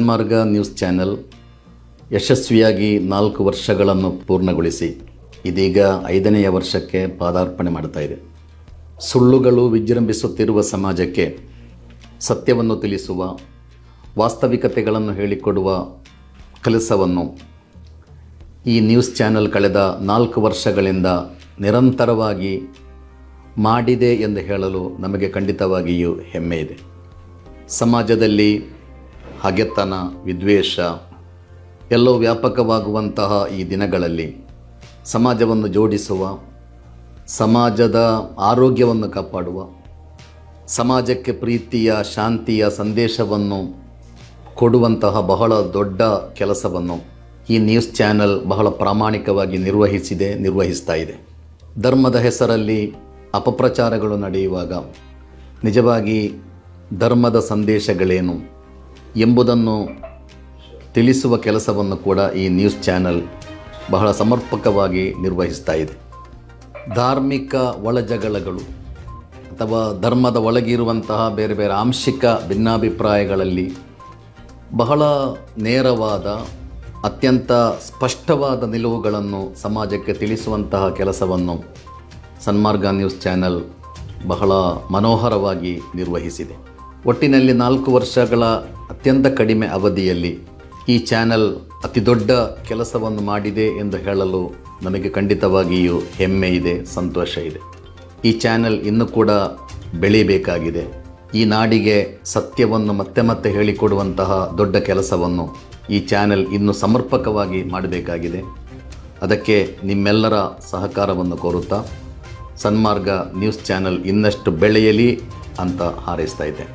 ಸನ್ಮಾರ್ಗ news channel ಯಶಸ್ವಿಯಾಗಿ ನಾಲ್ಕು ವರ್ಷಗಳನ್ನು ಪೂರ್ಣಗೊಳಿಸಿ ಇದೀಗ ಐದನೆಯ ವರ್ಷಕ್ಕೆ ಪಾದಾರ್ಪಣೆ ಮಾಡ್ತಾ ಇದೆ. ಸುಳ್ಳುಗಳು ವಿಜೃಂಭಿಸುತ್ತಿರುವ ಸಮಾಜಕ್ಕೆ ಸತ್ಯವನ್ನು ತಿಳಿಸುವ, ವಾಸ್ತವಿಕತೆಗಳನ್ನು ಹೇಳಿಕೊಡುವ ಕೆಲಸವನ್ನು ಈ ನ್ಯೂಸ್ ಚಾನೆಲ್ ಕಳೆದ ನಾಲ್ಕು ವರ್ಷಗಳಿಂದ ನಿರಂತರವಾಗಿ ಮಾಡಿದೆ ಎಂದು ಹೇಳಲು ನಮಗೆ ಖಂಡಿತವಾಗಿಯೂ ಹೆಮ್ಮೆ ಇದೆ. ಸಮಾಜದಲ್ಲಿ ಹಗೆತನ, ವಿದ್ವೇಷ ಎಲ್ಲೋ ವ್ಯಾಪಕವಾಗುವಂತಹ ಈ ದಿನಗಳಲ್ಲಿ ಸಮಾಜವನ್ನು ಜೋಡಿಸುವ, ಸಮಾಜದ ಆರೋಗ್ಯವನ್ನು ಕಾಪಾಡುವ, ಸಮಾಜಕ್ಕೆ ಪ್ರೀತಿಯ, ಶಾಂತಿಯ ಸಂದೇಶವನ್ನು ಕೊಡುವಂತಹ ಬಹಳ ದೊಡ್ಡ ಕೆಲಸವನ್ನು ಈ ನ್ಯೂಸ್ ಚಾನೆಲ್ ಬಹಳ ಪ್ರಾಮಾಣಿಕವಾಗಿ ನಿರ್ವಹಿಸಿದೆ, ನಿರ್ವಹಿಸ್ತಾ ಇದೆ. ಧರ್ಮದ ಹೆಸರಲ್ಲಿ ಅಪಪ್ರಚಾರಗಳು ನಡೆಯುವಾಗ ನಿಜವಾಗಿ ಧರ್ಮದ ಸಂದೇಶಗಳೇನು? ಎಂಬುದನ್ನು ತಿಳಿಸುವ ಕೆಲಸವನ್ನು ಕೂಡ ಈ ನ್ಯೂಸ್ ಚಾನೆಲ್ ಬಹಳ ಸಮರ್ಪಕವಾಗಿ ನಿರ್ವಹಿಸ್ತಾ ಇದೆ. ಧಾರ್ಮಿಕ ಒಳಜಗಳಗಳು ಅಥವಾ ಧರ್ಮದ ಒಳಗಿರುವಂತಹ ಬೇರೆ ಬೇರೆ ಆಂಶಿಕ ಭಿನ್ನಾಭಿಪ್ರಾಯಗಳಲ್ಲಿ ಬಹಳ ನೇರವಾದ, ಅತ್ಯಂತ ಸ್ಪಷ್ಟವಾದ ನಿಲುವುಗಳನ್ನು ಸಮಾಜಕ್ಕೆ ತಿಳಿಸುವಂತಹ ಕೆಲಸವನ್ನು ಸನ್ಮಾರ್ಗ ನ್ಯೂಸ್ ಚಾನೆಲ್ ಬಹಳ ಮನೋಹರವಾಗಿ ನಿರ್ವಹಿಸಿದೆ. ಒಟ್ಟಿನಲ್ಲಿ ನಾಲ್ಕು ವರ್ಷಗಳ ಅತ್ಯಂತ ಕಡಿಮೆ ಅವಧಿಯಲ್ಲಿ ಈ ಚಾನೆಲ್ ಅತಿ ದೊಡ್ಡ ಕೆಲಸವನ್ನು ಮಾಡಿದೆ ಎಂದು ಹೇಳಲು ನಮಗೆ ಖಂಡಿತವಾಗಿಯೂ ಹೆಮ್ಮೆ ಇದೆ, ಸಂತೋಷ ಇದೆ. ಈ ಚಾನೆಲ್ ಇನ್ನೂ ಕೂಡ ಬೆಳೀಬೇಕಾಗಿದೆ. ಈ ನಾಡಿಗೆ ಸತ್ಯವನ್ನು ಮತ್ತೆ ಮತ್ತೆ ಹೇಳಿಕೊಡುವಂತಹ ದೊಡ್ಡ ಕೆಲಸವನ್ನು ಈ ಚಾನೆಲ್ ಇನ್ನೂ ಸಮರ್ಪಕವಾಗಿ ಮಾಡಬೇಕಾಗಿದೆ. ಅದಕ್ಕೆ ನಿಮ್ಮೆಲ್ಲರ ಸಹಕಾರವನ್ನು ಕೋರುತ್ತಾ ಸನ್ಮಾರ್ಗ ನ್ಯೂಸ್ ಚಾನೆಲ್ ಇನ್ನಷ್ಟು ಬೆಳೆಯಲಿ ಅಂತ ಹಾರೈಸ್ತಾ ಇದ್ದೆ.